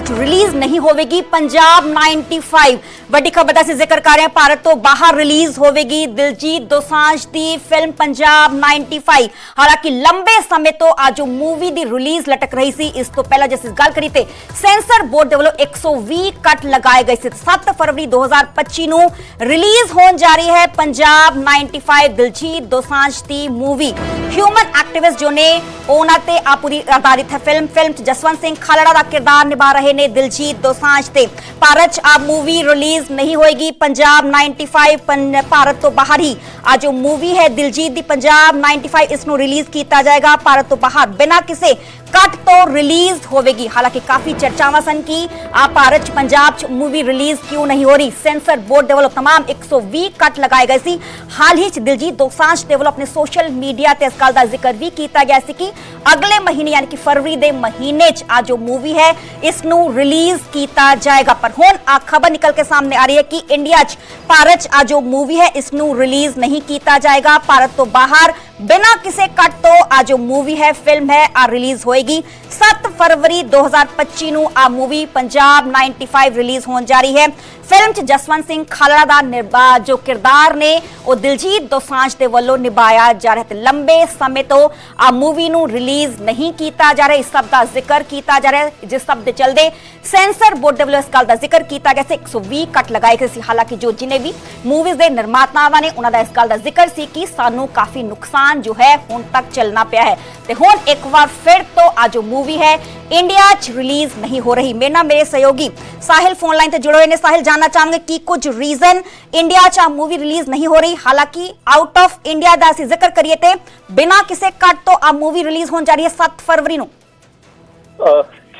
Bharat release ਨਹੀਂ ਹੋਵੇਗੀ ਪੰਜਾਬ 95 ਵੱਡੀ ਖਬਰ ਦਾ ਅਸੀਂ ਜ਼ਿਕਰ ਕਰ ਰਹੇ ਹਾਂ ਭਾਰਤ ਤੋਂ ਬਾਹਰ ਰਿਲੀਜ਼ ਹੋਵੇਗੀ ਦਿਲਜੀਤ ਦੋਸਾਂਝ ਦੀ ਫਿਲਮ ਪੰਜਾਬ 95 ਹਾਲਾਂਕਿ ਲੰਬੇ ਸਮੇਂ ਤੋਂ ਅੱਜ ਮੂਵੀ ਦੀ ਰਿਲੀਜ਼ ਲਟਕ ਰਹੀ ਸੀ ਇਸ ਤੋਂ ਪਹਿਲਾਂ ਜੇ ਗੱਲ ਕਰੀ ਤੇ ਸੈਂਸਰ ਬੋਰਡ ਦੇ ਵੱਲੋਂ 120 ਕੱਟ ਲਗਾਏ ਗਏ ਸੀ 7 ਫਰਵਰੀ 2025 ਨੂੰ ਰਿਲੀਜ਼ ਹੋਣ ਜਾ ਰਹੀ ਹੈ ਪੰਜਾਬ 95 ਦਿਲਜੀਤ ਦੋਸਾਂਝ ਦੀ ਮੂਵੀ ਹਿਊਮਨ ਐਕਟਿਵਿਸਟ ਜੋ ਨੇ ਉਹਨਾਂ ਤੇ ਆ ਆਧਾਰਿਤ ਹੈ ਫਿਲਮ ਫਿਲਮ ਚ ਜਸਵੰਤ ਸਿੰਘ ਖਾਲੜਾ ਦਾ ਕਿਰਦਾਰ ਨਿਭਾ ਰਹੇ ਨੇ ਦਿਲਜੀਤ ਦੋਸਾਂਝ ਤੇ। ਭਾਰਤ ਚ ਆ ਮੂਵੀ ਰਿਲੀਜ਼ ਨਹੀਂ ਹੋਏਗੀ, ਪੰਜਾਬ 95 ਪੰ- ਭਾਰਤ ਤੋਂ ਬਾਹਰ ਹੀ ਆ ਜੋ ਮੂਵੀ ਹੈ ਦਿਲਜੀਤ ਦੀ, ਪੰਜਾਬ 95 ਇਸ ਨੂੰ ਰਿਲੀਜ਼ ਕੀਤਾ ਜਾਏਗਾ। ਭਾਰਤ ਤੋਂ ਬਾਹਰ ਬਿਨਾਂ ਕਿਸੇ ਕੱਟ ਤੋਂ ਰਿਲੀਜ਼ ਹੋਵੇਗੀ ਹਾਲਾਂਕਿ ਕਾਫੀ ਚਰਚਾਵਾਂ ਸਨ ਕਿ ਆ ਭਾਰਤ ਚ ਪੰਜਾਬ ਚ ਮੂਵੀ ਰਿਲੀਜ਼ ਕਿਉਂ ਨਹੀਂ ਹੋ ਰਹੀ ਸੈਂਸਰ ਬੋਰਡ ਦੇ ਵੱਲੋਂ तमाम 120 ਕੱਟ ਲਗਾਏ ਗਏ ਸੀ ਹਾਲ ਹੀ ਚ ਦਿਲਜੀਤ ਦੋਸਾਂਝ ਦੇ ਵੱਲੋਂ ਆਪਣੇ ਸੋਸ਼ਲ ਮੀਡੀਆ ਤੇ ਇਸ ਗੱਲ ਦਾ ਜ਼ਿਕਰ ਵੀ ਕੀਤਾ ਗਿਆ ਸੀ ਕਿ ਅਗਲੇ ਮਹੀਨੇ ਯਾਨੀ ਕਿ ਫਰਵਰੀ ਦੇ ਮਹੀਨੇ ਚ ਆ ਜੋ ਮੂਵੀ ਹੈ ਇਸ ਨੂੰ ਰਿਲੀਜ਼ ਕੀਤਾ ਜਾਏਗਾ ਪਰ ਹੁਣ ਆ ਖਬਰ ਨਿਕਲ ਕੇ ਸਾਹਮਣੇ ਆ ਰਹੀ ਹੈ ਕਿ ਇੰਡੀਆ ਚ ਭਾਰਤ ਚ ਆ ਜੋ ਮੂਵੀ ਹੈ ਇਸ ਨੂੰ ਰਿਲੀਜ਼ ਨਹੀਂ ਕੀਤਾ ਜਾਏਗਾ ਭਾਰਤ ਤੋਂ ਬਾਹਰ ਬਿਨਾਂ ਕਿਸੇ ਕੱਟ ਤੋਂ ਆ ਜੋ ਮੂਵੀ ਹੈ, ਫਿਲਮ ਹੈ, ਆ ਰਿਲੀਜ਼ ਹੋਏਗੀ। 7 ਫਰਵਰੀ 2025 ਨੂੰ ਆ ਮੂਵੀ ਪੰਜਾਬ 95 ਰਿਲੀਜ਼ ਹੋਣ ਜਾ ਰਹੀ ਹੈ। ਫਿਲਮ ਚ ਜਸਵੰਤ ਸਿੰਘ ਖਾਲੜਾ ਦਾ ਜੋ ਕਿਰਦਾਰ ਨੇ, ਉਹ ਦਿਲਜੀਤ ਦੋਸਾਂਝ ਦੇ ਵੱਲੋਂ ਨਿਭਾਇਆ ਜਾ ਰਿਹਾ ਤੇ ਲੰਬੇ ਸਮੇਂ ਤੋਂ ਆ ਮੂਵੀ ਨੂੰ ਰਿਲੀਜ਼ ਨਹੀਂ ਕੀਤਾ ਜਾ ਰਿਹਾ। ਇਸ ਸਭ ਦਾ ਜ਼ਿਕਰ ਕੀਤਾ ਜਾ ਰਿਹਾ ਜਿਸ ਸਭ ਦੇ ਚਲਦੇ ਸੈਂਸਰ ਬੋਰਡ ਦੇ ਵੱਲੋਂ ਇਸ ਗੱਲ ਦਾ ਜ਼ਿਕਰ ਕੀਤਾ ਗਿਆ ਸੀ। 120 ਕੱਟ ਲਗਾਏ ਗਏ ਸੀ। ਹਾਲਾਂਕਿ ਜੋ ਜਿਨੇ ਵੀ ਮੂਵੀਜ਼ ਦੇ ਨਿਰਮਾਤਾਵਾਂ ਨੇ, ਉਹਨਾਂ ਦਾ ਇਸ ਗੱਲ ਦਾ ਜ਼ਿਕਰ ਸੀ ਕਿ ਸਾਨੂੰ ਕਾਫੀ ਨੁਕਸਾਨ ਜੋ ਹੈ ਹੁਣ ਤੱਕ ਚੱਲਣਾ ਪਿਆ ਹੈ। ਤੇ ਹੁਣ ਇੱਕ ਵਾਰ ਫਿਰ ਤੋਂ ਆ ਜੋ ਮੂਵੀ ਹੈ ਇੰਡੀਆ 'ਚ ਰਿਲੀਜ਼ ਨਹੀਂ ਹੋ ਰਹੀ। ਮੇਰੇ ਨਾਲ ਮੇਰੇ ਸਹਿਯੋਗੀ ਸਾਹਿਲ ਫੋਨ ਲਾਈਨ ਤੇ ਜੁੜੇ ਹੋਏ ਨੇ। ਸਾਹਿਲ, ਜਾਨਣਾ ਚਾਹਾਂਗੇ ਕਿ ਕੁਝ ਰੀਜ਼ਨ ਇੰਡੀਆ 'ਚ ਆ ਮੂਵੀ ਰਿਲੀਜ਼ ਨਹੀਂ ਹੋ ਰਹੀ। ਹਾਲਾਂਕਿ ਆਊਟ ਆਫ ਇੰਡੀਆ ਦਾ ਅਸੀਂ ਜ਼ਿਕਰ ਕਰੀਏ ਤੇ ਬਿਨਾਂ ਕਿਸੇ ਕੱਟ ਤੋਂ ਆ ਮੂਵੀ ਰਿਲੀਜ਼ ਹੋਣ ਜਾ ਰਹੀ ਹੈ 7 ਫਰਵਰੀ ਨੂੰ।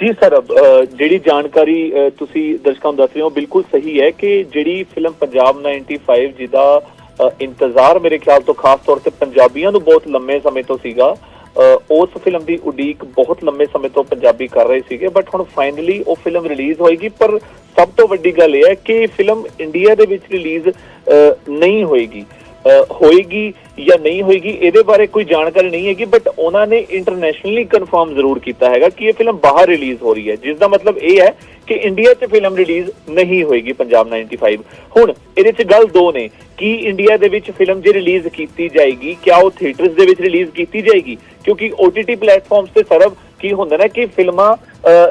ਜੀ ਸਰ ਜਿਹੜੀ ਜਾਣਕਾਰੀ ਤੁਸੀਂ ਦਰਸ਼ਕਾਂ ਨੂੰ ਦੱਸ ਰਹੇ ਹੋ ਬਿਲਕੁਲ ਸਹੀ ਹੈ ਕਿ ਜਿਹੜੀ ਫਿਲਮ ਪੰਜਾਬ 95 ਜਿਹਦਾ ਇੰਤਜ਼ਾਰ ਮੇਰੇ ਖਿਆਲ ਤੋਂ ਖਾਸ ਤੌਰ ਤੇ ਪੰਜਾਬੀਆਂ ਨੂੰ ਬਹੁਤ ਲੰਮੇ ਸਮੇਂ ਤੋਂ ਸੀਗਾ। ਅ, ਉਸ ਫਿਲਮ ਦੀ ਉਡੀਕ ਬਹੁਤ ਲੰਮੇ ਸਮੇਂ ਤੋਂ ਪੰਜਾਬੀ ਕਰ ਰਹੇ ਸੀਗੇ ਬਟ ਹੁਣ ਫਾਈਨਲੀ ਉਹ ਫਿਲਮ ਰਿਲੀਜ਼ ਹੋਏਗੀ। ਪਰ ਸਭ ਤੋਂ ਵੱਡੀ ਗੱਲ ਇਹ ਹੈ ਕਿ ਫਿਲਮ ਇੰਡੀਆ ਦੇ ਵਿੱਚ ਰਿਲੀਜ਼ ਨਹੀਂ ਹੋਏਗੀ। ਹੋਏਗੀ ਜਾਂ ਨਹੀਂ ਹੋਏਗੀ, ਇਹਦੇ ਬਾਰੇ ਕੋਈ ਜਾਣਕਾਰੀ ਨਹੀਂ ਹੈਗੀ ਬਟ ਉਹਨਾਂ ਨੇ ਇੰਟਰਨੈਸ਼ਨਲੀ ਕਨਫਰਮ ਜ਼ਰੂਰ ਕੀਤਾ ਹੈਗਾ ਕਿ ਇਹ ਫਿਲਮ ਬਾਹਰ ਰਿਲੀਜ਼ ਹੋ ਰਹੀ ਹੈ। ਜਿਸ ਦਾ ਮਤਲਬ ਇਹ ਹੈ ਕਿ ਇੰਡੀਆ 'ਚ ਫਿਲਮ ਰਿਲੀਜ਼ ਨਹੀਂ ਹੋਏਗੀ ਪੰਜਾਬ 95 ਹੁਣ ਇਹਦੇ 'ਚ ਗੱਲ ਦੋ ਨੇ, ਕੀ ਇੰਡੀਆ ਦੇ ਵਿੱਚ ਫਿਲਮ ਜੇ ਰਿਲੀਜ਼ ਕੀਤੀ ਜਾਏਗੀ, ਕਿਆ ਉਹ ਥੀਏਟਰਸ ਦੇ ਵਿੱਚ ਰਿਲੀਜ਼ ਕੀਤੀ ਜਾਏਗੀ? ਕਿਉਂਕਿ OTT ਪਲੇਟਫਾਰਮਸ ਤੇ ਸਰਵ ਕੀ ਹੁੰਦਾ ਨਾ ਕਿ ਫਿਲਮਾਂ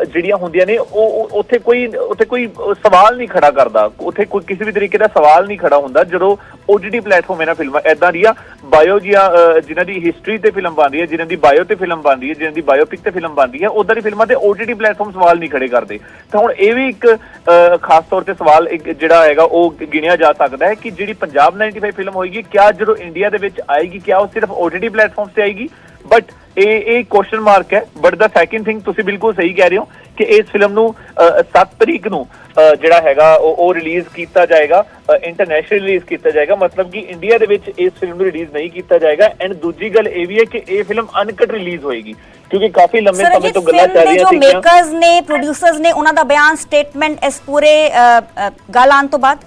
ਜਿਹੜੀਆਂ ਹੁੰਦੀਆਂ ਨੇ ਉਹ ਉੱਥੇ ਕੋਈ ਉੱਥੇ ਕੋਈ ਸਵਾਲ ਨਹੀਂ ਖੜਾ ਕਰਦਾ। ਉੱਥੇ ਕੋਈ ਕਿਸੇ ਵੀ ਤਰੀਕੇ ਦਾ ਸਵਾਲ ਨਹੀਂ ਖੜਾ ਹੁੰਦਾ ਜਦੋਂ OTT ਪਲੇਟਫਾਰਮ ਇਹਨਾਂ ਫਿਲਮਾਂ ਐਦਾਂ ਦੀਆਂ ਬਾਇਓ ਜੀਆਂ ਅਹ, ਜਿਨ੍ਹਾਂ ਦੀ ਹਿਸਟਰੀ ਤੇ ਫਿਲਮ ਬਣਦੀ ਹੈ ਜਿਨ੍ਹਾਂ ਦੀ ਬਾਇਓ ਤੇ ਫਿਲਮ ਬਣਦੀ ਹੈ ਜਿਨ੍ਹਾਂ ਦੀ ਬਾਇਓਪਿਕ ਤੇ ਫਿਲਮ ਬਣਦੀ ਹੈ ਉਦਾਂ ਦੀ ਫਿਲਮਾਂ ਤੇ OTT ਪਲੇਟਫਾਰਮ ਸਵਾਲ ਨਹੀਂ ਖੜੇ ਕਰਦੇ। ਤਾਂ ਹੁਣ ਇਹ ਵੀ ਇੱਕ ਅਹ, ਖਾਸ ਤੌਰ ਤੇ ਸਵਾਲ ਇੱਕ ਜਿਹੜਾ ਹੈਗਾ ਉਹ ਗਿਣਿਆ ਜਾ ਸਕਦਾ ਹੈ ਕਿ ਜਿਹੜੀ ਪੰਜਾਬ 95 ਫਿਲਮ ਹੋਏਗੀ ਕਿਆ ਜਦੋਂ ਇੰਡੀਆ ਦੇ ਵਿੱਚ ਆਏਗੀ ਕਿਆ ਉਹ ਸਿਰਫ OTT ਪਲੇਟਫਾਰਮ ਤੇ ਆਏਗੀ? ਬਟ ਇਹ ਇਹ ਕੁਐਸਚਨ ਮਾਰਕ ਹੈ। ਬਟ ਦਾ ਸੈਕਿੰਡ ਥਿੰਗ ਤੁਸੀਂ ਬਿਲਕੁਲ ਸਹੀ ਕਹਿ ਰਹੇ ਹੋ ਕਿ ਇਸ ਫਿਲਮ ਨੂੰ 7 ਤਰੀਕ ਨੂੰ ਜਿਹੜਾ ਹੈਗਾ ਉਹ ਉਹ ਰਿਲੀਜ਼ ਕੀਤਾ ਜਾਏਗਾ। ਇੰਟਰਨੈਸ਼ਨਲ ਰਿਲੀਜ਼ ਕੀਤਾ ਜਾਏਗਾ। ਮਤਲਬ ਕਿ ਇੰਡੀਆ ਦੇ ਵਿੱਚ ਇਸ ਫਿਲਮ ਨੂੰ ਰਿਲੀਜ਼ ਨਹੀਂ ਕੀਤਾ ਜਾਏਗਾ। ਐਂਡ ਦੂਜੀ ਗੱਲ ਇਹ ਵੀ ਹੈ ਕਿ ਇਹ ਫਿਲਮ ਅਨਕਟ ਰਿਲੀਜ਼ ਹੋਏਗੀ। ਕਿਉਂਕਿ ਕਾਫੀ ਲੰਮੇ ਸਮੇਂ ਤੋਂ ਗੱਲਾਂ ਚੱਲ ਰਹੀਆਂ ਜੋ ਸੀਗੀਆਂ। ਮੇਕਰਸ ਨੇ ਪ੍ਰੋਡਿਊਸਰਸ ਨੇ ਉਹਨਾਂ ਦਾ ਬਿਆਨ ਸਟੇਟਮੈਂਟ ਇਸ ਪੂਰੇ ਗੱਲ ਆਉਣ ਤੋਂ ਬਾਅਦ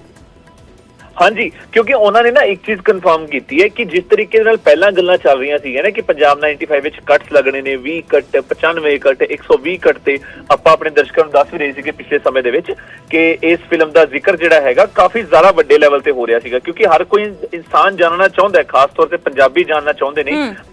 ਹਾਂਜੀ ਕਿਉਂਕਿ ਉਹਨਾਂ ਨੇ ਨਾ ਇੱਕ ਚੀਜ਼ ਕਨਫਰਮ ਕੀਤੀ ਹੈ ਕਿ ਜਿਸ ਤਰੀਕੇ ਦੇ ਨਾਲ ਪਹਿਲਾਂ ਗੱਲਾਂ ਚੱਲ ਰਹੀਆਂ ਸੀਗੀਆਂ ਨਾ ਕਿ ਪੰਜਾਬ 95 ਵਿੱਚ ਕੱਟਸ ਲੱਗਣੇ ਨੇ 20 ਕੱਟ 95 ਕੱਟ 120 ਕੱਟ ਤੇ ਆਪਾਂ ਆਪਣੇ ਦਰਸ਼ਕਾਂ ਨੂੰ ਦੱਸ ਵੀ ਰਹੇ ਸੀਗੇ ਪਿਛਲੇ ਸਮੇਂ ਦੇ ਵਿੱਚ ਕਿ ਇਸ ਫਿਲਮ ਦਾ ਜ਼ਿਕਰ ਜਿਹੜਾ ਹੈਗਾ ਕਾਫੀ ਜ਼ਿਆਦਾ ਵੱਡੇ ਲੈਵਲ ਤੇ ਹੋ ਰਿਹਾ ਸੀਗਾ ਕਿਉਂਕਿ ਹਰ ਕੋਈ ਇਨਸਾਨ ਜਾਣਨਾ ਚਾਹੁੰਦਾ ਹੈ ਖਾਸ ਤੌਰ ਤੇ ਪੰਜਾਬੀ ਜਾਣਨਾ ਚਾਹੁੰਦੇ ਨੇ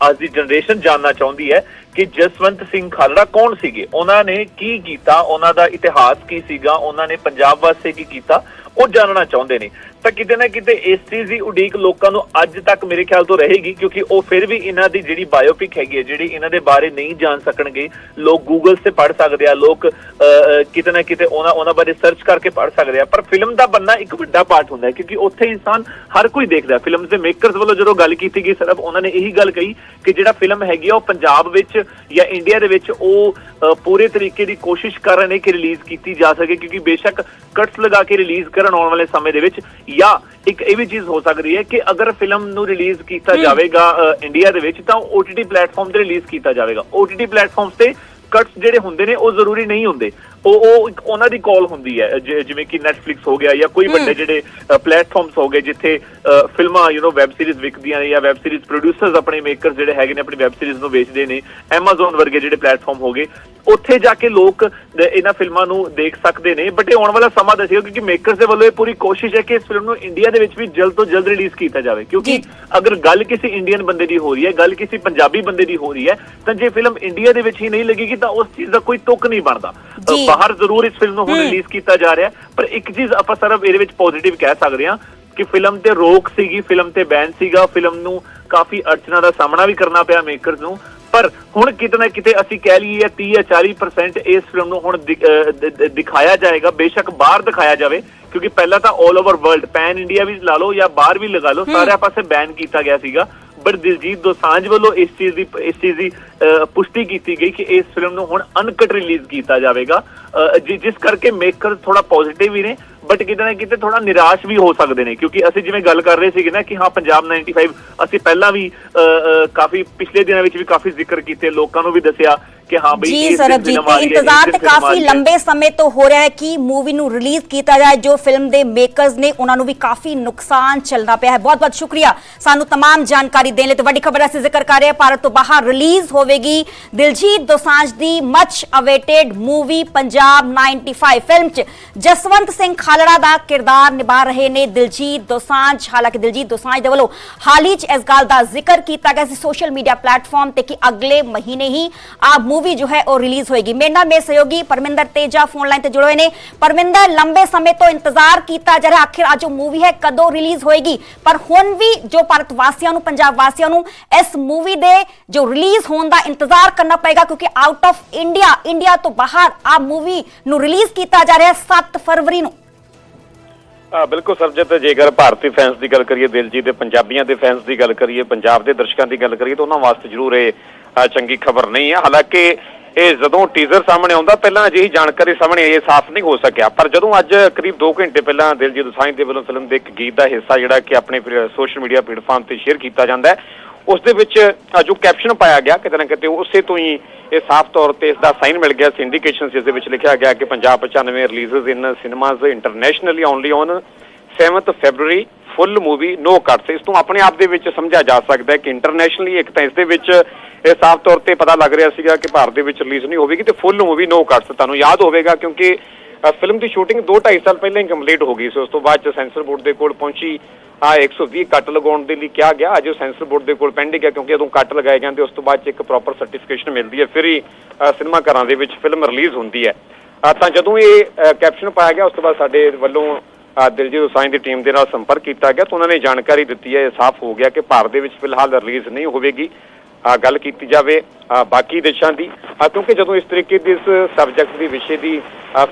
ਅੱਜ ਦੀ ਜਨਰੇਸ਼ਨ ਜਾਣਨਾ ਚਾਹੁੰਦੀ ਹੈ ਕਿ ਜਸਵੰਤ ਸਿੰਘ ਖਾਲੜਾ ਕੌਣ ਸੀਗੇ? ਉਹਨਾਂ ਨੇ ਕੀ ਕੀਤਾ? ਉਹਨਾਂ ਦਾ ਇਤਿਹਾਸ ਕੀ ਸੀਗਾ? ਉਹਨਾਂ ਨੇ ਪੰਜਾਬ ਵਾਸਤੇ ਕੀ ਕੀਤਾ? ਉਹ ਜਾਣਨਾ ਚਾਹੁੰਦੇ ਨੇ। ਤਾਂ ਕਿਤੇ ਨਾ ਕਿਤੇ ਇਸ ਚੀਜ਼ ਦੀ ਉਡੀਕ ਲੋਕਾਂ ਨੂੰ ਅੱਜ ਤੱਕ ਮੇਰੇ ਖਿਆਲ ਤੋਂ ਰਹੇਗੀ ਕਿਉਂਕਿ ਉਹ ਫਿਰ ਵੀ ਇਹਨਾਂ ਦੀ ਜਿਹੜੀ ਬਾਇਓਪਿਕ ਹੈਗੀ ਹੈ ਜਿਹੜੀ ਇਹਨਾਂ ਦੇ ਬਾਰੇ ਨਹੀਂ ਜਾਣ ਸਕਣਗੇ ਲੋਕ ਗੂਗਲ ਤੇ ਪੜ੍ਹ ਸਕਦੇ ਆ ਲੋਕ ਅ, ਕਿਤੇ ਨਾ ਕਿਤੇ ਉਹਨਾਂ ਉਹਨਾਂ ਬਾਰੇ ਸਰਚ ਕਰਕੇ ਪੜ੍ਹ ਸਕਦੇ ਆ ਪਰ ਫਿਲਮ ਦਾ ਬੰਨਾ ਇੱਕ ਵੱਡਾ ਪਾਰਟ ਹੁੰਦਾ ਹੈ ਕਿਉਂਕਿ ਉੱਥੇ ਇਨਸਾਨ ਹਰ ਕੋਈ ਦੇਖਦਾ ਫਿਲਮ ਦੇ ਮੇਕਰਸ ਵੱਲੋਂ ਜਦੋਂ ਗੱਲ ਕੀਤੀ ਗਈ ਸਿਰਫ ਉਹਨਾਂ ਨੇ ਇਹੀ ਗੱਲ ਕਹੀ ਕਿ ਜਿਹੜਾ ਫਿਲਮ ਹੈਗੀ ਆ ਉਹ ਪੰਜਾਬ ਵਿੱਚ ਜਾਂ ਇੰਡੀਆ ਦੇ ਵਿੱਚ ਉਹ ਪੂਰੇ ਤਰੀਕੇ ਦੀ ਕੋਸ਼ਿਸ਼ ਕਰ ਰਹੇ ਨੇ ਕਿ ਰਿਲੀਜ਼ ਕੀਤੀ ਜਾ ਸਕੇ ਕਿਉਂਕਿ ਬੇਸ਼ੱਕ ਕਟਸ ਲਗਾ ਕੇ ਰਿਲੀਜ਼ ਕਰਨ ਆਉਣ ਵਾਲੇ ਸਮੇਂ ਦੇ ਵਿੱਚ ਜਾਂ ਇੱਕ ਇਹ ਵੀ ਚੀਜ਼ ਹੋ ਸਕਦੀ ਹੈ ਕਿ ਅਗਰ ਫਿਲਮ ਨੂੰ ਰਿਲੀਜ਼ ਕੀਤਾ ਜਾਵੇਗਾ ਇੰਡੀਆ ਦੇ ਵਿੱਚ ਤਾਂ OTT ਪਲੇਟਫਾਰਮ ਤੇ ਰਿਲੀਜ਼ ਕੀਤਾ ਜਾਵੇਗਾ। OTT ਪਲੇਟਫਾਰਮਸ ਤੇ ਕਟਸ ਜਿਹੜੇ ਹੁੰਦੇ ਨੇ ਉਹ ਜ਼ਰੂਰੀ ਨਹੀਂ ਹੁੰਦੇ। ਉਹ ਉਹ ਉਹਨਾਂ ਦੀ ਕਾਲ ਹੁੰਦੀ ਹੈ ਜਿਵੇਂ ਕਿ Netflix ਹੋ ਗਿਆ ਜਾਂ ਕੋਈ ਵੱਡੇ ਜਿਹੜੇ ਪਲੇਟਫਾਰਮਸ ਹੋ ਗਏ ਜਿੱਥੇ ਫਿਲਮਾਂ ਯੂ نو ਵੈਬ ਸੀਰੀਜ਼ ਵਿਕਦੀਆਂ ਨੇ ਜਾਂ ਵੈਬ ਸੀਰੀਜ਼ ਪ੍ਰੋਡਿਊਸਰਸ ਆਪਣੇ ਮੇਕਰਸ ਜਿਹੜੇ ਹੈਗੇ ਨੇ ਆਪਣੀ ਵੈਬ ਸੀਰੀਜ਼ ਨੂੰ ਵੇਚਦੇ ਨੇ Amazon ਵਰਗੇ ਜਿਹੜੇ ਪਲੇਟਫਾਰਮ ਹੋ ਗਏ ਉੱਥੇ ਜਾ ਕੇ ਲੋਕ ਇਹਨਾਂ ਫਿਲਮਾਂ ਨੂੰ ਦੇਖ ਸਕਦੇ ਨੇ ਬਟ ਇਹ ਆਉਣ ਵਾਲਾ ਸਮਾਂ ਦੱਸੇਗਾ ਕਿਉਂਕਿ ਮੇਕਰਸ ਦੇ ਵੱਲੋਂ ਇਹ ਪੂਰੀ ਕੋਸ਼ਿਸ਼ ਹੈ ਕਿ ਇਸ ਫਿਲਮ ਨੂੰ ਇੰਡੀਆ ਦੇ ਵਿੱਚ ਵੀ ਜਲਦ ਤੋਂ ਜਲਦ ਰਿਲੀਜ਼ ਕੀਤਾ ਜਾਵੇ ਕਿਉਂਕਿ। ਅਗਰ ਗੱਲ ਕਿਸੇ ਇੰਡੀਅਨ ਬੰਦੇ ਦੀ ਹੋ ਰਹੀ ਹੈ ਗੱਲ ਕਿਸੇ ਪੰਜਾਬੀ ਬੰਦੇ ਦੀ ਹੋ ਰਹੀ ਹੈ ਤਾਂ ਜੇ ਫਿਲਮ ਇੰਡੀਆ ਦੇ ਵਿੱਚ ਹੀ ਨਹੀਂ ਲੱਗੇਗੀ ਤਾਂ ਉਸ ਚੀਜ਼ ਦਾ ਕੋਈ ਤੁਕ ਨਹੀਂ ਬਣਦਾ। ਬਾਹਰ ਜ਼ਰੂਰ ਇਸ ਫਿਲਮ ਨੂੰ ਹੁਣ। ਰਿਲੀਜ਼ ਕੀਤਾ ਜਾ ਰਿਹਾ ਪਰ ਇੱਕ ਚੀਜ਼ ਆਪਾਂ ਸਿਰਫ ਇਹਦੇ ਵਿੱਚ ਪੋਜ਼ਿਟਿਵ ਕਹਿ ਸਕਦੇ ਹਾਂ ਕਿ ਫਿਲਮ ਤੇ ਰੋਕ ਸੀਗੀ ਫਿਲਮ ਤੇ ਬੈਨ ਸੀਗਾ ਫਿਲਮ ਨੂੰ ਕਾਫੀ ਅੜਚਨਾਂ ਦਾ ਸਾਹਮਣਾ ਵੀ ਕਰਨਾ ਪਿਆ ਮੇਕਰਸ ਨੂੰ ਪਰ ਹੁਣ ਕਿਤੇ ਨਾ ਕਿਤੇ ਅਸੀਂ ਕਹਿ ਲਈਏ 30 ਜਾਂ 40% ਇਸ ਫਿਲਮ ਨੂੰ ਹੁਣ ਦਿਖਾਇਆ ਜਾਏਗਾ ਬੇਸ਼ੱਕ ਬਾਹਰ ਦਿਖਾਇਆ ਜਾਵੇ ਕਿਉਂਕਿ ਪਹਿਲਾਂ ਤਾਂ 올 ਓਵਰ ਵਰਲਡ ਪੈਨ ਇੰਡੀਆ ਵੀ ਲਾ ਲਓ ਜਾਂ ਬਾਹਰ ਵੀ ਲਗਾ ਲਓ ਸਾਰੇ ਪਾਸੇ ਬੈਨ ਕੀਤਾ ਗਿਆ ਸੀਗਾ। ਬਟ ਦਿਲਜੀਤ ਦੋਸਾਂਝ ਵੱਲੋਂ ਇਸ ਚੀਜ਼ ਦੀ ਇਸ ਚੀਜ਼ ਦੀ ਪੁਸ਼ਟੀ ਕੀਤੀ ਗਈ ਕਿ ਇਸ ਫਿਲਮ ਨੂੰ ਹੁਣ ਅਨਕਟ ਰਿਲੀਜ਼ ਕੀਤਾ ਜਾਵੇਗਾ। ਜਿਸ ਕਰਕੇ ਮੇਕਰ ਥੋੜਾ ਪੋਜ਼ਿਟਿਵ ਵੀ ਨੇ ਬਟ ਕਿਤੇ ਨਾ ਕਿਤੇ ਥੋੜਾ ਨਿਰਾਸ਼ ਵੀ ਹੋ ਸਕਦੇ ਨੇ ਕਿਉਂਕਿ ਅਸੀਂ ਜਿਵੇਂ ਗੱਲ ਕਰ ਰਹੇ ਸੀਗੇ ਨਾ ਕਿ ਹਾਂ ਪੰਜਾਬ 95 ਅਸੀਂ ਪਹਿਲਾਂ ਵੀ ਅ, ਅ, ਕਾਫੀ ਪਿਛਲੇ ਦਿਨਾਂ ਵਿੱਚ ਵੀ ਕਾਫੀ ਜ਼ਿਕਰ ਕੀਤੇ ਲੋਕਾਂ ਨੂੰ ਵੀ ਦੱਸਿਆ ਕਿ ਹਾਂ ਬਈ ਜੀ ਇਸ ਦਿਨ ਸਰਬਜੀਤ ਫਿਲਮ ਆ ਰਹੀ ਹੈ, ਇਸ ਇੰਤਜ਼ਾਰ ਦਿਨ ਤੇ ਫਿਲਮ ਆ ਕਾਫੀ ਰਹੀ ਹੈ। ਲੰਬੇ ਸਮੇਂ ਤੋਂ ਹੋ ਰਿਹਾ ਹੈ ਕਿ ਮੂਵੀ ਨੂੰ ਰਿਲੀਜ਼ ਕੀਤਾ ਜਾਏ ਜੋ ਫਿਲਮ ਦੇ ਮੇਕਰਸ ਨੇ ਉਹਨਾਂ ਨੂੰ ਵੀ ਕਾਫੀ ਨੁਕਸਾਨ ਚੱਲਣਾ ਪਿਆ ਹੈ ਬਹੁਤ ਬਹੁਤ ਸ਼ੁਕਰੀਆ ਸਾਨੂੰ तमाम ਜਾਣਕਾਰੀ ਦੇਣ ਲਈ ਤੇ ਵੱਡੀ ਖਬਰ ਅਸੀਂ ਜ਼ਿਕਰ ਕਰ ਰਹੇ ਹਾਂ ਭਾਰਤ ਤੋਂ ਬਾਹਰ ਰਿਲੀਜ਼ ਹੋਵੇਗੀ ਦਿਲਜੀਤ ਦੋਸਾਂਝ ਦੀ much awaited movie Punjab 95 film 'ਚ ਜਸਵੰਤ ਸਿੰਘ ਖਾਲੜਾ ਦਾ ਕਿਰਦਾਰ ਨਿਭਾ ਰਹੇ ਨੇ ਦਿਲਜੀਤ ਦੋਸਾਂਝ। ਹਾਲਾਂਕਿ ਦਿਲਜੀਤ ਦੋਸਾਂਝ ਦੇ ਵੱਲੋਂ ਹਾਲ ਹੀ 'ਚ ਇਸ ਗੱਲ ਦਾ ਜ਼ਿਕਰ ਕੀਤਾ ਗਿਆ ਸੀ ਸੋਸ਼ਲ ਮੀਡੀਆ ਪਲੇਟਫਾਰਮ ਤੇ ਕਿ ਅਗਲੇ ਮਹੀਨੇ ਹੀ ਆ ਮੂਵੀ ਜੋ ਹੈ ਉਹ ਰਿਲੀਜ਼ ਹੋਏਗੀ। ਮੇਰੇ ਨਾਲ ਮੇਰੇ ਸਹਿਯੋਗੀ ਪਰਮਿੰਦਰ ਤੇਜਾ ਫੋਨ ਲਾਈਨ ਤੇ ਜੁੜੇ ਹੋਏ ਨੇ। ਪਰਮਿੰਦਰ, ਲੰਬੇ ਸਮੇਂ ਤੋਂ ਇੰਤਜ਼ਾਰ ਕੀਤਾ ਜਾ ਰਿਹਾ, ਆਖਿਰ ਅੱਜ ਉਹ ਮੂਵੀ ਹੈ, ਕਦੋਂ ਰਿਲੀਜ਼ ਹੋਏਗੀ? ਪਰ ਹੁਣ ਵੀ ਜੋ ਭਾਰਤ ਵਾਸੀਆਂ ਨੂੰ, ਪੰਜਾਬ ਵਾਸੀਆਂ ਨੂੰ ਇਸ ਮੂਵੀ ਦੇ ਜੋ ਰਿਲੀਜ਼ ਹੋਣ ਦਾ ਇੰਤਜ਼ਾਰ ਕਰਨਾ ਪਏਗਾ, ਕਿਉਂਕਿ ਆਊਟ ਆਫ ਇੰਡੀਆ ਇੰਡੀਆ ਤੋਂ ਬਾਹਰ ਆ ਮੂਵੀ ਨੂੰ ਰਿਲੀਜ਼ ਕੀਤਾ ਜਾ ਰਿਹਾ ਹੈ 7 ਫਰਵਰੀ ਨੂੰ। ਬਿਲਕੁਲ ਸਰਜਤ ਜੇਕਰ ਭਾਰਤੀ ਫੈਨਸ ਦੀ ਗੱਲ ਕਰੀਏ, ਦਿਲਜੀਤ ਦੇ ਪੰਜਾਬੀਆਂ ਦੇ ਫੈਨਸ ਦੀ ਗੱਲ ਕਰੀਏ, ਪੰਜਾਬ ਦੇ ਦਰਸ਼ਕਾਂ ਦੀ ਗੱਲ ਕਰੀਏ, ਤਾਂ ਉਹਨਾਂ ਵਾਸਤੇ ਜ਼ਰੂਰ ਇਹ ਚੰਗੀ ਖਬਰ ਨਹੀਂ ਹੈ ਹਾਲਾਂਕਿ ਇਹ ਜਦੋਂ ਟੀਜ਼ਰ ਸਾਹਮਣੇ ਆਉਂਦਾ, ਪਹਿਲਾਂ ਅਜਿਹੀ ਜਾਣਕਾਰੀ ਸਾਹਮਣੇ ਇਹ ਸਾਫ਼ ਨਹੀਂ ਹੋ ਸਕਿਆ। ਪਰ ਜਦੋਂ ਅੱਜ ਕਰੀਬ 2 ਘੰਟੇ ਪਹਿਲਾਂ ਦਿਲਜੀਤ ਦੋਸਾਂਝ ਦੇ ਵੱਲੋਂ ਫਿਲਮ ਦੇ ਇੱਕ ਗੀਤ ਦਾ ਹਿੱਸਾ ਜਿਹੜਾ ਕਿ ਆਪਣੇ ਸੋਸ਼ਲ ਮੀਡੀਆ ਪਲੇਟਫਾਰਮ ਤੇ ਸ਼ੇਅਰ ਕੀਤਾ ਜਾਂਦਾ ਹੈ ਉਸ ਦੇ ਵਿੱਚ ਜੋ ਕੈਪਸ਼ਨ ਪਾਇਆ ਗਿਆ, ਕਿਤੇ ਨਾ ਕਿਤੇ ਉਸੇ ਤੋਂ ਹੀ ਇਹ ਸਾਫ਼ ਤੌਰ ਤੇ ਇਸ ਦਾ ਸਾਈਨ ਮਿਲ ਗਿਆ ਸਿੰਡੀਕੇਸ਼ਨ ਇੰਡੀਕੇਸ਼ਨ ਜਿਸ ਦੇ ਵਿੱਚ ਲਿਖਿਆ ਗਿਆ ਕਿ Punjab 95 releases in cinemas internationally only on 7th February full movie no cuts ਇਸ ਤੋਂ ਆਪਣੇ ਆਪ ਦੇ ਵਿੱਚ ਸਮਝਿਆ ਜਾ ਸਕਦਾ ਹੈ ਕਿ ਇੰਟਰਨੈਸ਼ਨਲੀ ਇੱਕ ਤਾਂ ਇਸ ਦੇ ਵਿੱਚ ਇਹ ਸਾਫ਼ ਤੌਰ ਤੇ ਪਤਾ ਲੱਗ ਰਿਹਾ ਸੀਗਾ ਕਿ ਭਾਰਤ ਦੇ ਵਿੱਚ ਰਿਲੀਜ਼ ਨਹੀਂ ਹੋਵੇਗੀ ਤੇ ਫੁੱਲ ਮੂਵੀ ਨੋ ਕੱਟਸ ਤੁਹਾਨੂੰ ਯਾਦ ਹੋਵੇਗਾ ਕਿਉਂਕਿ ਫਿਲਮ ਦੀ ਸ਼ੂਟਿੰਗ 2.5 ਸਾਲ ਪਹਿਲਾਂ ਹੀ ਕੰਪਲੀਟ ਹੋ ਗਈ ਸੀ। ਉਸ ਤੋਂ ਬਾਅਦ ਚ ਸੈਂਸਰ ਬੋਰਡ ਦੇ ਕੋਲ ਪਹੁੰਚੀ ਆ 120 ਕੱਟ ਲਗਾਉਣ ਦੇ ਲਈ ਕਿਹਾ ਗਿਆ। ਅੱਜ ਉਹ ਸੈਂਸਰ ਬੋਰਡ ਦੇ ਕੋਲ ਪੈਂਡਿੰਗ ਹੈ ਕਿਉਂਕਿ ਜਦੋਂ ਕੱਟ ਲਗਾਏ ਜਾਂਦੇ ਉਸ ਤੋਂ ਬਾਅਦ 'ਚ ਇੱਕ ਪ੍ਰੋਪਰ ਸਰਟੀਫਿਕੇਸ਼ਨ ਮਿਲਦੀ ਹੈ। ਫਿਰ ਹੀ ਸਿਨੇਮਾ ਘਰਾਂ ਦੇ ਵਿੱਚ ਫਿਲਮ ਰਿਲੀਜ਼ ਹੁੰਦੀ ਹੈ। ਤਾਂ ਜਦੋਂ ਇਹ ਕੈਪਸ਼ਨ ਪਾਇਆ ਗਿਆ ਉਸ ਤੋਂ ਬਾਅਦ ਸਾਡੇ ਵੱਲੋਂ ਦਿਲਜੀਤ ਦੋਸਾਂਝ ਦੀ ਟੀਮ ਦੇ ਨਾਲ ਸੰਪਰਕ ਕੀਤਾ ਗਿਆ। ਤਾਂ ਉਹਨਾਂ ਨੇ ਜਾਣਕਾਰੀ ਦਿੱਤੀ ਹੈ ਇਹ ਸਾਫ਼ ਹੋ ਗਿਆ ਕਿ ਭਾਰਤ ਦੇ ਵਿੱਚ ਫਿਲਹਾਲ ਰਿਲੀਜ਼ ਨਹੀਂ ਹੋਵੇਗੀ। ਗੱਲ ਕੀਤੀ ਜਾਵੇ ਬਾਕੀ ਦੇਸ਼ਾਂ ਦੀ। ਕਿਉਂਕਿ ਜਦੋਂ ਇਸ ਤਰੀਕੇ ਦੀ ਇਸ ਸਬਜੈਕਟ ਦੀ ਵਿਸ਼ੇ ਦੀ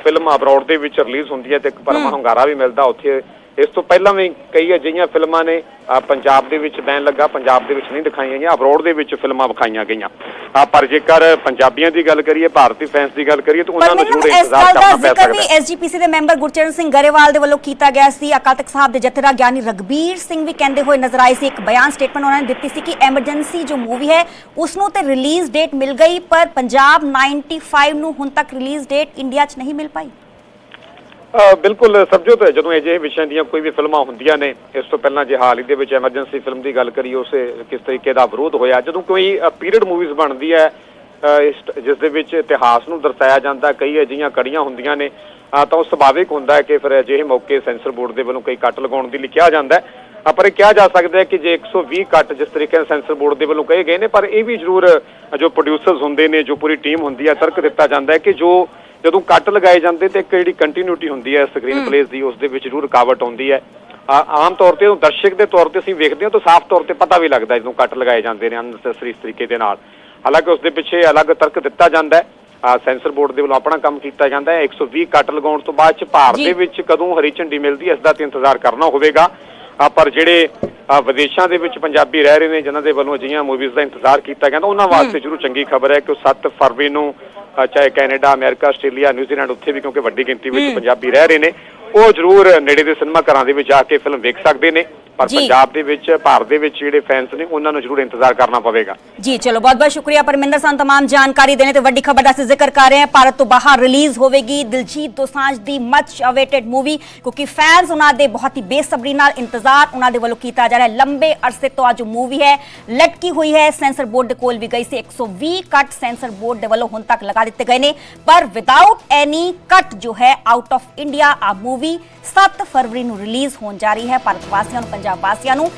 ਫਿਲਮ ਅਬਰੋਡ ਦੇ ਵਿੱਚ ਰਿਲੀਜ਼ ਹੁੰਦੀ ਹੈ ਤੇ ਇੱਕ ਪਰਮਾ ਹੁੰਗਾਰਾ ਵੀ ਮਿਲਦਾ ਉੱਥੇ ਇਸ ਤੋਂ ਪਹਿਲਾਂ ਵੀ ਕਈ ਅਜਿਹੀਆਂ ਫਿਲਮਾਂ ਨੇ ਪੰਜਾਬ ਦੇ ਵਿੱਚ ਬੈਨ ਲੱਗਾ ਪੰਜਾਬ ਦੇ ਵਿੱਚ ਨਹੀਂ ਦਿਖਾਈਆਂ ਗਈਆਂ ਅਬਰੋਡ ਦੇ ਵਿੱਚ ਫਿਲਮਾਂ ਵਿਖਾਈਆਂ ਗਈਆਂ। ਅ, ਪਰ ਜੇਕਰ ਪੰਜਾਬੀਆਂ ਦੀ ਗੱਲ ਕਰੀਏ ਭਾਰਤੀ ਫੈਨਸ ਦੀ ਗੱਲ ਕਰੀਏ ਤਾਂ ਉਹਨਾਂ ਨੂੰ ਜ਼ਰੂਰ ਇੰਤਜ਼ਾਰ ਕਰਨਾ ਪੈ ਸਕਦਾ ਹੈ। ਐਸਜੀਪੀਸੀ ਦੇ ਮੈਂਬਰ ਗੁਰਚਰਨ ਸਿੰਘ ਗਰੇਵਾਲ ਦੇ ਵੱਲੋਂ ਕੀਤਾ ਗਿਆ ਸੀ। ਅਕਾਲ ਤਖਤ ਸਾਹਿਬ ਦੇ ਜਥੇਦਾਰ ਗਿਆਨੀ ਰਗਬੀਰ ਸਿੰਘ ਵੀ ਕਹਿੰਦੇ ਹੋਏ ਨਜ਼ਰ ਆਏ ਸੀ। ਇੱਕ ਬਿਆਨ ਸਟੇਟਮੈਂਟ ਉਹਨਾਂ ਨੇ ਦਿੱਤੀ ਸੀ ਕਿ ਐਮਰਜੈਂਸੀ ਜੋ ਮੂਵੀ ਹੈ ਉਸ ਨੂੰ ਤੇ ਰਿਲੀਜ਼ ਡੇਟ ਮਿਲ ਗਈ ਪਰ ਪੰਜਾਬ 95 ਨੂੰ ਹੁਣ ਤੱਕ ਰਿਲੀਜ਼ ਡੇਟ ਇੰਡੀਆ 'ਚ ਨਹੀਂ ਮਿਲ ਪਾਈ। ਬਿਲਕੁਲ ਸਮਝੋ ਤਾਂ ਜਦੋਂ ਅਜਿਹੇ ਵਿਸ਼ਿਆਂ ਦੀਆਂ ਕੋਈ ਵੀ ਫਿਲਮਾਂ ਹੁੰਦੀਆਂ ਨੇ, ਇਸ ਤੋਂ ਪਹਿਲਾਂ ਜੇ ਹਾਲ ਹੀ ਦੇ ਵਿੱਚ ਐਮਰਜੈਂਸੀ ਫਿਲਮ ਦੀ ਗੱਲ ਕਰੀਏ, ਉਸੇ ਕਿਸ ਤਰੀਕੇ ਦਾ ਵਿਰੋਧ ਹੋਇਆ। ਜਦੋਂ ਕੋਈ ਪੀਰੀਅਡ ਮੂਵੀਜ਼ ਬਣਦੀ ਹੈ ਇਸ- ਜਿਸ ਦੇ ਵਿੱਚ ਇਤਿਹਾਸ ਨੂੰ ਦਰਸਾਇਆ ਜਾਂਦਾ, ਕਈ ਅਜਿਹੀਆਂ ਕੜੀਆਂ ਹੁੰਦੀਆਂ ਨੇ ਤਾਂ ਉਹ ਸੁਭਾਵਿਕ ਹੁੰਦਾ ਹੈ ਕਿ ਫਿਰ ਅਜਿਹੇ ਮੌਕੇ ਸੈਂਸਰ ਬੋਰਡ ਦੇ ਵੱਲੋਂ ਕਈ ਕੱਟ ਲਗਾਉਣ ਦੀ ਲਈ ਕਿਹਾ ਜਾਂਦਾ ਪਰ ਇਹ ਕਿਹਾ ਜਾ ਸਕਦਾ ਹੈ ਕਿ ਜੇ 120 ਕੱਟ ਜਿਸ ਤਰੀਕੇ ਨਾਲ ਸੈਂਸਰ ਬੋਰਡ ਦੇ ਵੱਲੋਂ ਕਹੇ ਗਏ ਨੇ, ਪਰ ਇਹ ਵੀ ਜ਼ਰੂਰ ਜੋ ਪ੍ਰੋਡਿਊਸਰਸ ਹੁੰਦੇ ਨੇ, ਜੋ ਪੂਰੀ ਟੀਮ ਹੁੰਦੀ ਹੈ, ਤਰਕ ਦਿੱਤਾ ਜਾਂਦਾ ਹੈ ਕਿ ਜੋ ਜਦੋਂ ਕੱਟ ਲਗਾਏ ਜਾਂਦੇ ਤੇ ਇੱਕ ਜਿਹੜੀ ਕੰਟੀਨਿਊਟੀ ਹੁੰਦੀ ਹੈ ਸਕਰੀਨ ਪਲੇਸ ਦੀ ਉਸ ਦੇ ਵਿੱਚ ਜ਼ਰੂਰ ਰੁਕਾਵਟ ਆਉਂਦੀ ਹੈ। ਆਮ ਤੌਰ ਤੇ ਉਹ ਦਰਸ਼ਕ ਦੇ ਤੌਰ ਤੇ ਅਸੀਂ ਵੇਖਦੇ ਹਾਂ ਤਾਂ ਸਾਫ਼ ਤੌਰ ਤੇ ਪਤਾ ਵੀ ਲੱਗਦਾ ਜਦੋਂ ਕੱਟ ਲਗਾਏ ਜਾਂਦੇ ਨੇ ਅਨਸੈਸਰੀ ਤਰੀਕੇ ਦੇ ਨਾਲ। ਹਾਲਾਂਕਿ ਉਸ ਦੇ ਪਿੱਛੇ ਅਲੱਗ ਤਰਕ ਦਿੱਤਾ ਜਾਂਦਾ ਹੈ। ਸੈਂਸਰ ਬੋਰਡ ਦੇ ਵੱਲੋਂ ਆਪਣਾ ਕੰਮ ਕੀਤਾ ਜਾਂਦਾ ਹੈ। 120 ਕੱਟ ਲਗਾਉਣ ਤੋਂ ਬਾਅਦ ਚ ਭਾਰਤ। ਦੇ ਵਿੱਚ ਕਦੋਂ ਹਰੀ ਝੰਡੀ ਮਿਲਦੀ ਹੈ ਇਸ ਦਾ ਤੇ ਇੰਤਜ਼ਾਰ ਕਰਨਾ ਹੋਵੇਗਾ। ਪਰ ਜਿਹੜੇ ਵਿਦੇਸ਼ਾਂ ਦੇ ਵਿੱਚ ਪੰਜਾਬੀ ਰਹਿ ਰਹੇ ਨੇ ਜਿਨ੍ਹਾਂ ਦੇ ਵੱਲੋਂ ਅਜਿਹੀਆਂ ਮੂਵੀਜ਼ ਦਾ ਇੰਤਜ਼ਾਰ ਕੀਤਾ ਜਾਂਦਾ ਉਹਨਾਂ ਵਾਸਤੇ ਜ਼ਰੂਰ ਚੰਗੀ ਖਬਰ ਹੈ ਕਿ ਉਹ 7 ਫਰਵਰੀ ਨੂੰ ਚਾਹੇ ਕੈਨੇਡਾ ਅਮਰੀਕਾ ਆਸਟ੍ਰੇਲੀਆ ਨਿਊਜ਼ੀਲੈਂਡ ਉੱਥੇ ਵੀ ਕਿਉਂਕਿ ਵੱਡੀ ਗਿਣਤੀ ਵਿੱਚ ਪੰਜਾਬੀ ਰਹਿ ਰਹੇ ਨੇ। ਉਹ ਜ਼ਰੂਰ ਨੇੜੇ ਦੇ ਸਿਨੇਮਾ ਘਰਾਂ ਦੇ ਵਿੱਚ ਆ ਕੇ ਫਿਲਮ ਵੇਖ ਸਕਦੇ ਨੇ ਪਰ ਜੀ। ਪੰਜਾਬ ਦੇ ਵਿੱਚ ਭਾਰਤ ਦੇ ਵਿੱਚ ਜਿਹੜੇ ਫੈਨਸ ਨੇ ਉਹਨਾਂ ਨੂੰ ਜ਼ਰੂਰ ਇੰਤਜ਼ਾਰ ਕਰਨਾ ਪਵੇਗਾ ਜੀ ਚਲੋ ਬਹੁਤ ਬਹੁਤ ਸ਼ੁਕਰੀਆ ਪਰਮਿੰਦਰ ਸਾਨੂੰ तमाम ਜਾਣਕਾਰੀ ਦੇਣੇ ਤੇ ਵੱਡੀ ਖਬਰ ਦਾ ਅਸੀਂ ਜ਼ਿਕਰ ਕਰ ਰਹੇ ਹਾਂ ਭਾਰਤ ਤੋਂ ਬਾਹਰ ਰਿਲੀਜ਼ ਹੋਵੇਗੀ ਦਿਲਜੀਤ ਦੋਸਾਂਝ ਦੀ ਮਚ ਅਵੇਟਡ ਮੂਵੀ ਕਿਉਂਕਿ ਫੈਨਸ ਉਹਨਾਂ ਦੇ ਬਹੁਤ ਹੀ ਬੇਸਬਰੀ ਨਾਲ ਇੰਤਜ਼ਾਰ ਉਹਨਾਂ ਦੇ ਵੱਲੋਂ ਕੀਤਾ ਜਾ ਰਿਹਾ ਹੈ ਲੰਬੇ ਅਰਸੇ ਤੋਂ ਅੱਜ ਮੂਵੀ ਹੈ ਲਟਕੀ ਹੋਈ ਹੈ ਸੈਂਸਰ ਬੋਰਡ ਦੇ ਕੋਲ ਵੀ ਗਈ ਸੀ 120 ਕੱਟ ਸੈਂਸਰ ਬੋਰਡ ਦੇ ਵੱਲੋਂ ਹੁਣ ਤੱਕ ਲਗਾ ਦਿੱਤੇ ਗਏ ਨੇ ਪਰ ਵਿਦਆਊਟ ਐਨੀ ਕੱਟ ਜੋ ਹੈ ਆਊਟ ਆਫ ਇੰਡੀਆ ਆ ਮੂਵੀ 7 ਫਰਵਰੀ ਨੂੰ ਰਿਲੀਜ਼ ਹੋਣ ਜਾ ਰਹੀ ਹੈ। ਭਾਰਤ ਵਾਸੀਆਂ ਨੂੰ, ਪੰਜਾਬ ਵਾਸੀਆਂ ਨੂੰ